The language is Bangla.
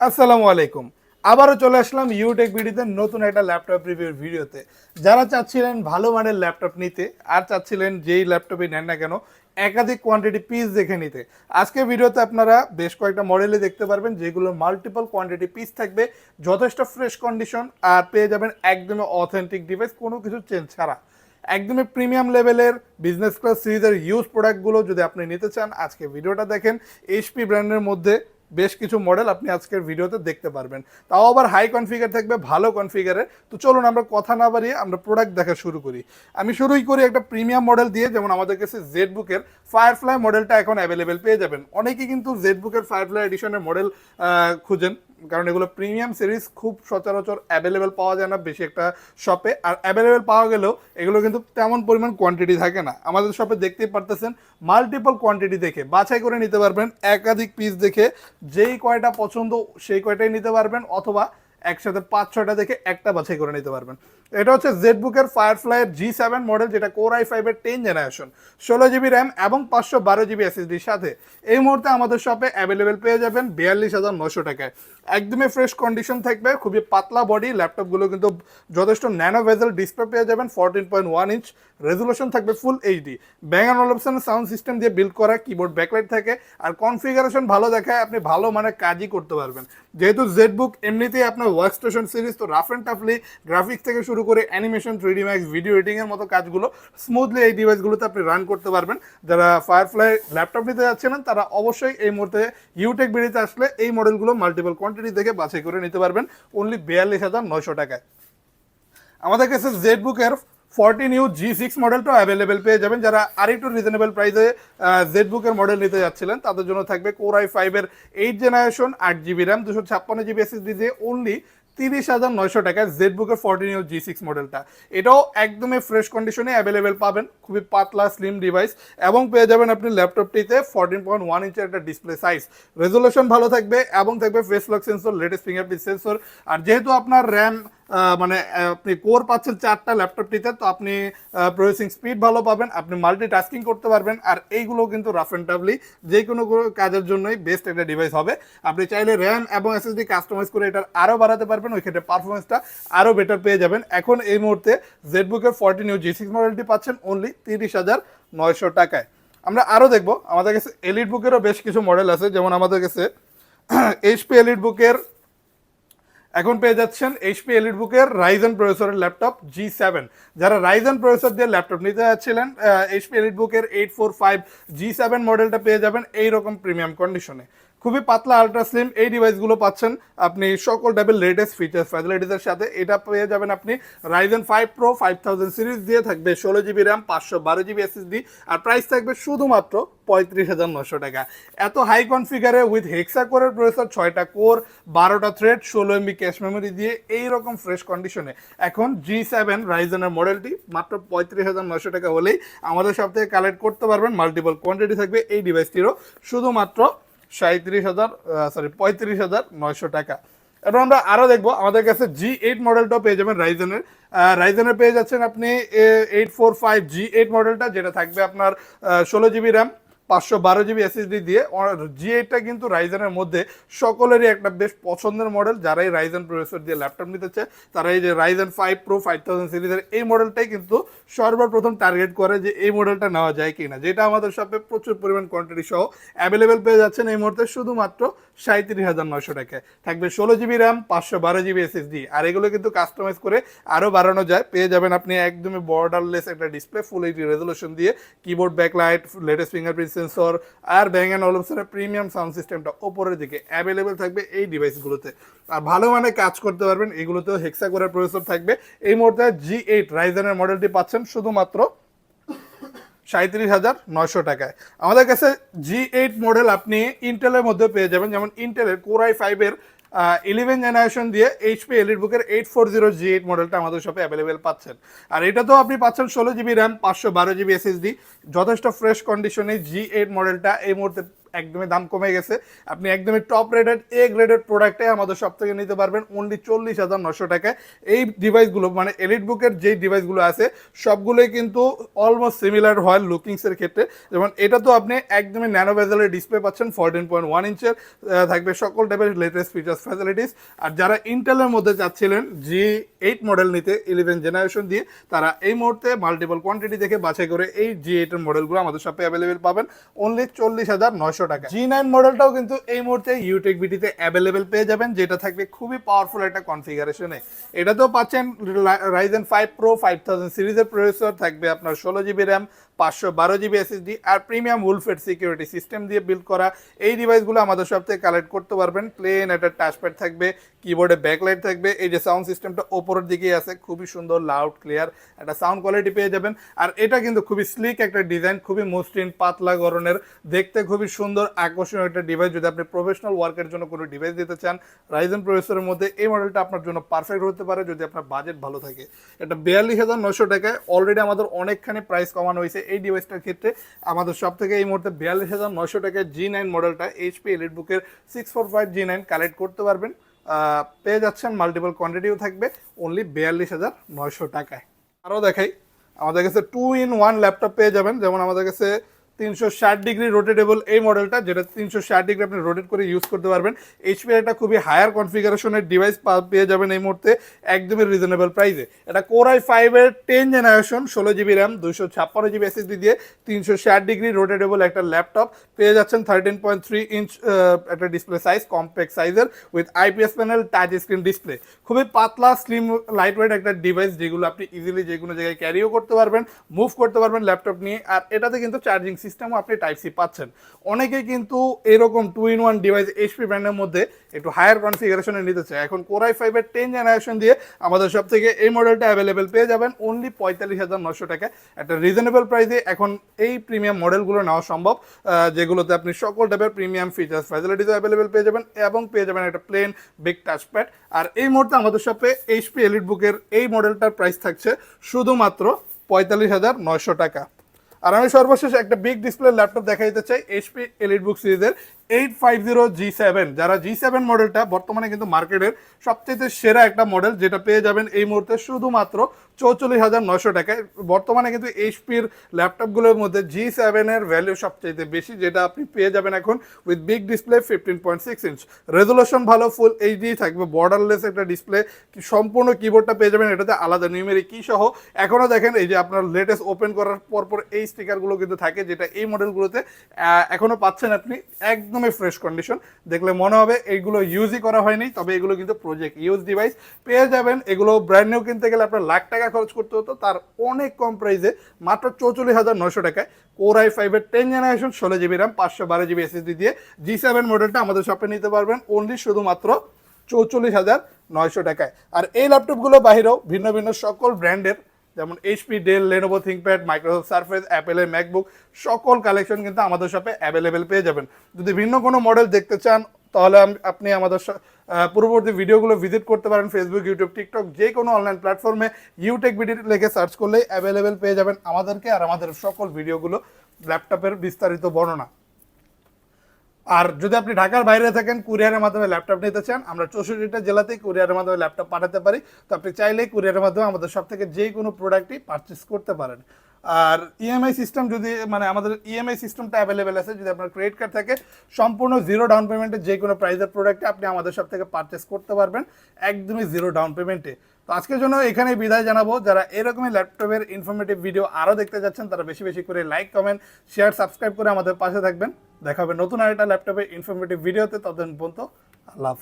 আসসালামু আলাইকুম। আবারও চলে আসলাম ইউটেক ভিডিওতে নতুন একটা ল্যাপটপ রিভিউর ভিডিওতে যারা চাচ্ছিলেন ভালো মানের ল্যাপটপ নিতে, আর চাচ্ছিলেন যেই ল্যাপটপই নেন না কেন, একাধিক কোয়ান্টিটি পিস দেখে নিতে। আজকে ভিডিওতে আপনারা বেশ কয়েকটা মডেলে দেখতে পারবেন যেগুলোর মাল্টিপল কোয়ান্টিটি পিস থাকবে, যথেষ্ট ফ্রেশ কন্ডিশন আর পেয়ে যাবেন একদমই অথেন্টিক ডিভাইস কোনো কিছু চেঞ্জ ছাড়া। একদমই প্রিমিয়াম লেভেলের বিজনেস ক্লাস সিরিজের ইউজ প্রোডাক্টগুলো যদি আপনি নিতে চান, আজকে ভিডিওটা দেখেন এইচপি ব্র্যান্ডের মধ্যে বেশ কিছু মডেল আপনি আজকের ভিডিওতে দেখতে পারবেন। তাও আবার হাই কনফিগার থাকবে, ভালো কনফিগারে তো চলুন আমরা কথা না বাড়িয়ে আমরা প্রোডাক্ট দেখা শুরু করি। আমি শুরুই করি একটা প্রিমিয়াম মডেল দিয়ে, যেমন আমাদের কাছে জেড বুকের ফায়ারফ্লাই মডেলটা এখন অ্যাভেলেবেল পেয়ে যাবেন। অনেকেই কিন্তু জেড বুকের ফায়ারফ্লাই এডিশনের মডেল খুঁজেন। কারণ এগুলো প্রিমিয়াম সিরিজ খুব সচরাচর অ্যাভেলেবেল পাওয়া যায় না বেশি একটা শপে আর অ্যাভেলেবেল পাওয়া গেলেও এগুলো কিন্তু তেমন পরিমাণ কোয়ান্টিটি থাকে না। আমাদের শপে দেখতেই পারতেছেন মাল্টিপল কোয়ান্টিটি দেখে। বাছাই করে নিতে পারবেন একাধিক পিস দেখে। যেই কয়টা পছন্দ সেই কয়টাই নিতে পারবেন, অথবা একসাথে পাঁচ ছয়টা দেখে একটা বাছাই করে নিতে পারবেন। এটা হচ্ছে জেড বুকের ফায়ারফ্লাইয়ের জি সেভেন মডেল যেটা কোর আই ফাইভের টেন জেনারেশন ষোলো জিবি র্যাম এবং পাঁচশো বারো জিবি এসএসডির সাথে। এই মুহূর্তে আমাদের শপে অ্যাভেলেবেল পেয়ে যাবেন বিয়াল্লিশ হাজার নশো টাকায় একদমই ফ্রেশ কন্ডিশন থাকবে, খুবই পাতলা বডি ল্যাপটপগুলো কিন্তু যথেষ্ট ন্যানো ভেজেল ডিসপ্লে পেয়ে যাবেন fourteen point one inch resolution থাকবে full HD Bang and Olufsen sound system দিয়ে বিল্ড করা কিবোর্ড ব্যাকলাইট থাকে, আর কনফিগারেশন ভালো দেখায়, আপনি ভালো মানে কাজই করতে পারবেন। যেহেতু জেড বুক এমনিতেই আপনার ওয়ার্ক স্টেশন সিরিজ তো রাফ অ্যান্ড টাফলি গ্রাফিক্স থেকে শুরু করে animation three D max video এডিটিংয়ের মতো কাজগুলো স্মুথলি এই ডিভাইসগুলোতে আপনি রান করতে পারবেন। যারা ফায়ারফ্লাই ল্যাপটপ নিতে যাচ্ছেন, তারা অবশ্যই এই মুহূর্তে ইউটেক বেরিতে আসলে এই মডেলগুলো মাল্টিপল কোয়ান্টিটি দেখে বাছাই করে নিতে পারবেন। অনলি বিয়াল্লিশ হাজার নয়শো টাকায়। আমাদের কাছে জেড বুকের ফোরটিন ইউ জি সিক্স মডেলটাও অ্যাভেলেবেল পেয়ে যাবেন। যারা আরেকটু রিজনেবল প্রাইসে জেড বুকের মডেল নিতে যাচ্ছিলেন, তাদের জন্য থাকবে কোর আই ফাইভের এইট জেনারেশন আট জিবি র্যাম দুশো ছাপ্পান্ন জিবি এসএসডি দিয়ে অনলি তিরিশ হাজার নয়শো টাকায় জেড বুকের ফর্টিন জি সিক্স মডেলটা এটাও একদমই ফ্রেশ কন্ডিশনে অ্যাভেলেবেল পাবেন, খুবই পাতলা স্লিম ডিভাইস এবং পেয়ে যাবেন আপনি ল্যাপটপটিতে ফর্টিন পয়েন্ট ওয়ান ইঞ্চের একটা ডিসপ্লে সাইজ রেজলেশন ভালো থাকবে এবং থাকবে face lock sensor latest fingerprint sensor আর যেহেতু আপনার র্যাম মানে আপনি কোর পাচ্ছেন চারটা ল্যাপটপটিতে তো আপনি প্রসেসিং স্পিড ভালো পাবেন, আপনি মাল্টি টাস্কিং করতে পারবেন, আর এইগুলো কিন্তু রাফ অ্যান্ড টাফলি যে কোনো কাজের জন্যই বেস্ট একটা ডিভাইস হবে। আপনি চাইলে র্যাম এবং এসএসডি কাস্টমাইজ করে এটার আরও বাড়াতে পারবেন, ওই ক্ষেত্রে পারফরমেন্সটা আরও বেটার পেয়ে যাবেন। এখন এই মুহূর্তে জেডবুকের ফোরটিন ইউ জি সিক্স মডেলটি পাচ্ছেন অনলি তিরিশ হাজার নয়শো টাকায়। আমরা আরও দেখব, আমাদের কাছে এলিট বুকেরও বেশ কিছু মডেল আছে, যেমন আমাদের কাছে এইচপি এলিট বুকের এখন পেয়ে যাচ্ছেন এইচপি এলিট বুকের রাইজেন প্রসেসরের ল্যাপটপ জি সেভেন যারা রাইজেন প্রসেসর দিয়ে ল্যাপটপ নিতে যাচ্ছিলেন এইচপি এলিট বুকের eight four five G seven মডেলটা পেয়ে যাবেন এইরকম প্রিমিয়াম কন্ডিশনে খুবই পাতলা আলট্রা স্লিম এই ডিভাইসগুলো পাচ্ছেন। আপনি সকল টাইপের লেটেস্ট ফিচার্স ফ্যাসিলিটিসের সাথে এটা পেয়ে যাবেন আপনি Ryzen five pro five thousand series দিয়ে থাকবে ষোলো জিবি র্যাম পাঁচশো বারো জিবি এসএসডি আর প্রাইস থাকবে শুধুমাত্র পঁয়ত্রিশ হাজার নশো টাকা। এত হাই কনফিগারে উইথ হেক্সা কোরের প্রসেসর ছয়টা কোর বারোটা থ্রেড ষোলো এমবি ক্যাশ মেমোরি দিয়ে এই রকম ফ্রেশ কন্ডিশনে এখন জি সেভেন রাইজেনের মডেলটি মাত্র পঁয়ত্রিশ হাজার নশো টাকা হলেই আমাদের সব থেকে কালেক্ট করতে পারবেন। মাল্টিপল কোয়ান্টিটি থাকবে এই ডিভাইসটিরও শুধুমাত্র সাঁত্রিশ হাজার সরি পঁয়ত্রিশ হাজার নয়শো টাকা। এবং আমরা আরও দেখব, আমাদের কাছে জি এইট মডেলটাও পেয়ে যাবেন রাইজেনের। রাইজেনের পেয়ে যাচ্ছেন আপনি eight four five G eight মডেলটা, যেটা থাকবে আপনার ষোলো জিবি র্যাম। পাঁচশো বারো জিবি এসএসডি দিয়ে জি এইটটা কিন্তু রাইজেনের মধ্যে সকলেরই একটা বেশ পছন্দের মডেল যারাই রাইজেন প্রসেসর দিয়ে ল্যাপটপ নিতে চায় তারা এই যে Ryzen five pro five thousand সিরিজের এই মডেলটাই কিন্তু সর্বপ্রথম টার্গেট করে যে এই মডেলটা নেওয়া যায় কিনা, যেটা আমাদের শপে প্রচুর পরিমাণ কোয়ান্টিটি সহ অ্যাভেলেবেল পেয়ে যাচ্ছেন এই মুহূর্তে, শুধুমাত্র সাঁত্রিশ হাজার নয়শো টাকায় থাকবে ষোলো জিবি র্যাম পাঁচশো বারো জিবি এসএসডি আর এগুলো কিন্তু কাস্টমাইজ করে আরও বাড়ানো যায়। পেয়ে যাবেন আপনি একদমই বর্ডারলেস একটা ডিসপ্লে ফুল এইচডি রেজলিউশন দিয়ে keyboard backlight latest fingerprint sensor R bang and অলপসনের প্রিমিয়াম সাউন্ড সিস্টেমটা ওপরের দিকে অ্যাভেলেবেল থাকবে এই ডিভাইসগুলোতে আর ভালো মানে কাজ করতে পারবেন, এগুলোতেও হেক্সা করে প্রসেসর থাকবে। এই মুহূর্তে জি এইট রাইজেনের মডেলটি পাচ্ছেন শুধুমাত্র সাঁত্রিশ হাজার নয়শো টাকায়। আমাদের কাছে জি এইট মডেল আপনি ইন্টেলের মধ্যে পেয়ে যাবেন। যেমন ইন্টেলের কোরাই ফাইভের ইলেভেন জেনারেশন দিয়ে এইচপি এলিট বুকের eight four zero G eight মডেলটা আমাদের শপে অ্যাভেলেবেল পাচ্ছেন। আর এটা তো আপনি পাচ্ছেন ষোলো জিবি র্যাম পাঁচশো বারো জিবি এসএসডি যথেষ্ট ফ্রেশ কন্ডিশনে জি এইট মডেলটা এই মুহূর্তে একদমই দাম কমে গেছে। আপনি একদমই টপ রেটেড এ গ্রেডেড প্রোডাক্টে আমাদের সব থেকে নিতে পারবেন অনলি চল্লিশ হাজার নশো টাকায়। এই ডিভাইসগুলো মানে এলিট বুকের যেই ডিভাইসগুলো আছে, সবগুলোই কিন্তু অলমোস্ট সিমিলার হয় লুকিংসের ক্ষেত্রে। যেমন এটা তো আপনি একদমই ন্যানো ভেজেলের ডিসপ্লে পাচ্ছেন ফোরটিন পয়েন্ট ওয়ান ইঞ্চের থাকবে সকল টাইপের লেটেস্ট ফিচার্স ফ্যাসিলিটিস আর যারা ইন্টেলের মধ্যে চাচ্ছিলেন জি এইট মডেল নিতে ইলেভেন জেনারেশন দিয়ে, তারা এই মুহূর্তে মাল্টিপল কোয়ান্টিটি দেখে বাছাই করে এই জি এইটের মডেলগুলো আমাদের শপে অ্যাভেলেবেল পাবেন। অনলি চল্লিশ হাজার নয়শো টাকা। জি নাইন মডেলটাও কিন্তু এই মুহূর্তে ইউটেক বিটিতে অ্যাভেলেবেল পেয়ে যাবেন, যেটা থাকবে খুবই পাওয়ারফুল একটা কনফিগারেশনে এটাতেও পাচ্ছেন Ryzen five pro five thousand সিরিজের প্রসেসর থাকবে আপনার ষোলো জিবি র্যাম পাঁচশো বারো জিবি এসএসডি আর প্রিমিয়াম উলফেড সিকিউরিটি সিস্টেম দিয়ে বিল্ড করা, এই ডিভাইসগুলো আমাদের সব থেকে কালেক্ট করতে পারবেন। প্লেন একটা টাচপ্যাড থাকবে কিবোর্ডে ব্যাকলাইট থাকবে, এই যে সাউন্ড সিস্টেমটা ওপরের দিকেই আছে, খুবই সুন্দর লাউড ক্লিয়ার একটা সাউন্ড কোয়ালিটি পেয়ে যাবেন। আর এটা কিন্তু খুবই স্লিক একটা ডিজাইন খুবই মসৃণ, পাতলা গরনের দেখতে খুবই সুন্দর, আকর্ষণীয় একটা ডিভাইস যদি আপনি প্রফেশনাল ওয়ার্কের জন্য কোনো ডিভাইস দিতে চান রাইজেন প্রসেসরের মধ্যে এই মডেলটা আপনার জন্য পারফেক্ট হতে পারে, যদি আপনার বাজেট ভালো থাকে। এটা বিয়াল্লিশ হাজার নশো টাকায় অলরেডি আমাদের অনেকখানি প্রাইস কমানো হয়েছে এই ডিভাইসটার ক্ষেত্রে আমাদের সব থেকে এই মুহূর্তে বিয়াল্লিশ হাজার নয়শো টাকার জি নাইন মডেলটা এইচপি এলিট বুকের six four five G nine collect করতে পারবেন। পেয়ে যাচ্ছেন মাল্টিপল কোয়ান্টিটিও থাকবে অনলি বিয়াল্লিশ হাজার নয়শো টাকায়। আরও দেখাই, আমাদের কাছে টু ইন ওয়ান ল্যাপটপ পেয়ে যাবেন, যেমন আমাদের কাছে তিনশো ষাট ডিগ্রি রোটেটেবল এই মডেলটা, যেটা তিনশো ষাট ডিগ্রি আপনি রোটেট করে ইউজ করতে পারবেন। এইচপি একটা খুবই হায়ার কনফিগারেশনের ডিভাইস পেয়ে যাবেন এই মুহূর্তে, একদমই রিজনেবল প্রাইসে এটা কোরাই ফাইভের টেন জেনারেশন ষোলো জিবি র্যাম দুশো ছাপ্পান্ন জিবি এসএসডি দিয়ে তিনশো ষাট ডিগ্রি রোটেটেবল একটা ল্যাপটপ পেয়ে যাচ্ছেন থার্টিন পয়েন্ট থ্রি ইঞ্চ একটা ডিসপ্লে সাইজ কম্প্যাক্ট সাইজের with IPS panel touch screen display খুবই পাতলা স্লিম লাইট ওয়েট একটা ডিভাইস যেগুলো আপনি ইজিলি যে কোনো জায়গায় ক্যারিও করতে পারবেন মুভ করতে পারবেন ল্যাপটপ নিয়ে। আর এটাতে কিন্তু চার্জিং সিস্টেমও আপনি টাইপ সি পাচ্ছেন। অনেকে কিন্তু এরকম two in one device HP ব্র্যান্ডের মধ্যে একটু হায়ার কনফিগারেশনে নিতে চায়। এখন কোরাই ফাইভের টেন জেনারেশন দিয়ে আমাদের সব থেকে এই মডেলটা অ্যাভেলেবেল পেয়ে যাবেন অনলি পঁয়তাল্লিশ হাজার নশো টাকা। একটা রিজনেবল প্রাইসে এখন এই প্রিমিয়াম মডেলগুলো নেওয়া সম্ভব যেগুলোতে আপনি সকল টাইপের প্রিমিয়াম ফিচার্স ফ্যাসিলিটিসও অ্যাভেলেবেল পেয়ে যাবেন এবং পেয়ে যাবেন একটা প্লেন বিগ টাচপ্যাড আর এই মুহূর্তে আমাদের শপে এইচপি এলিট বুকের এই মডেলটার প্রাইস থাকছে শুধুমাত্র পঁয়তাল্লিশ হাজার নয়শো টাকা। আর আমি সর্বশেষ একটা বিগ ডিসপ্লে ল্যাপটপ দেখা দেখাইতে চাই এইচপি এলিট বুক সিরিজের eight five zero G seven যারা জি সেভেন মডেলটা বর্তমানে কিন্তু মার্কেটের সবচেয়ে সেরা একটা মডেল যেটা পেয়ে যাবেন এই মুহূর্তে শুধুমাত্র চৌচল্লিশ হাজার নশো টাকায়। বর্তমানে কিন্তু এইচপির ল্যাপটপগুলোর মধ্যে জি সেভেনের ভ্যালু সবচেয়ে বেশি যেটা আপনি পেয়ে যাবেন এখন with big display fifteen point six inch resolution ভালো ফুল এইচডি থাকবে বর্ডারলেস একটা ডিসপ্লে সম্পূর্ণ কিবোর্ডটা পেয়ে যাবেন এটাতে আলাদা নিউমেরিক কি সহ। এখনও দেখেন এই যে আপনার লেটেস্ট ওপেন করার পর পর এই স্টিকারগুলো কিন্তু থাকে যেটা এই মডেলগুলোতে আহ, এখনও পাচ্ছেন আপনি একদমই ফ্রেশ কন্ডিশন দেখলে মনে হবে এইগুলো ইউজই করা হয়নি, তবে এগুলো কিন্তু প্রজেক্ট ইউজ ডিভাইস পেয়ে যাবেন, এগুলো ব্র্যান্ড নিউ কিনতে গেলে আপনার লাখ টাকা খরচ করতে হতো, তার অনেক কম প্রাইসে মাত্র চৌচল্লিশ হাজার নশো টাকায়। কোর আই ফাইভের টেন জেনারেশন ষোলো জিবি র্যাম পাঁচশো বারো জিবি এসএসডি দিয়ে জি সেভেন মডেলটা আমাদের শপে নিতে পারবেন অনলি শুধুমাত্র চৌচল্লিশ হাজার নয়শো টাকায়। আর এই ল্যাপটপগুলো বাহিরেও ভিন্ন ভিন্ন সকল ব্র্যান্ডের যেমন HP Dell Lenovo ThinkPad Microsoft Surface অ্যাপেলের ম্যাকবুক সকল কালেকশন কিন্তু আমাদের শপে অ্যাভেলেবেল পেয়ে যাবেন। যদি ভিন্ন কোনো মডেল দেখতে চান, তাহলে আপনি আমাদের পূর্ববর্তী ভিডিওগুলো ভিজিট করতে পারেন ফেসবুক ইউটিউব টিকটক যে কোনো অনলাইন প্ল্যাটফর্মে ইউটেক ভিডিও লিখে সার্চ করলেই অ্যাভেলেবেল পেয়ে যাবেন আমাদেরকে আর আমাদের সকল ভিডিওগুলো ল্যাপটপের বিস্তারিত বর্ণনা। আর যদি আপনি ঢাকার বাইরে থাকেন, কুরিয়ারের মাধ্যমে ল্যাপটপ নিতে চান, আমরা চৌষট্টিটা জেলাতেই কুরিয়ারের মাধ্যমে ল্যাপটপ পাঠাতে পারি। তো আপনি চাইলেই কুরিয়ারের মাধ্যমে আমাদের সব থেকে যে কোনো প্রোডাক্টই পারচেস করতে পারেন। আর ইএমআই সিস্টেম যদি মানে আমাদের ইএমআই সিস্টেমটা অ্যাভেলেবেল আছে, যদি আপনার ক্রেডিট কার্ড থাকে, সম্পূর্ণ জিরো ডাউন পেমেন্টে যে কোনো প্রাইসের প্রোডাক্টে আপনি আমাদের সব থেকে পারচেস করতে পারবেন, একদমই জিরো ডাউন পেমেন্টে তো আজকের জন্য এখানে বিদায় জানাব। যারা এরকমই ল্যাপটপের ইনফরমেটিভ ভিডিও আরও দেখতে যাচ্ছেন, তারা বেশি বেশি করে লাইক কমেন্ট শেয়ার সাবস্ক্রাইব করে আমাদের পাশে থাকবেন। দেখা হবে নতুন আরেকটা ল্যাপটপে ইনফরমেটিভ ভিডিওতে ততদিন পর্যন্ত আল্লাহ হাফেজ।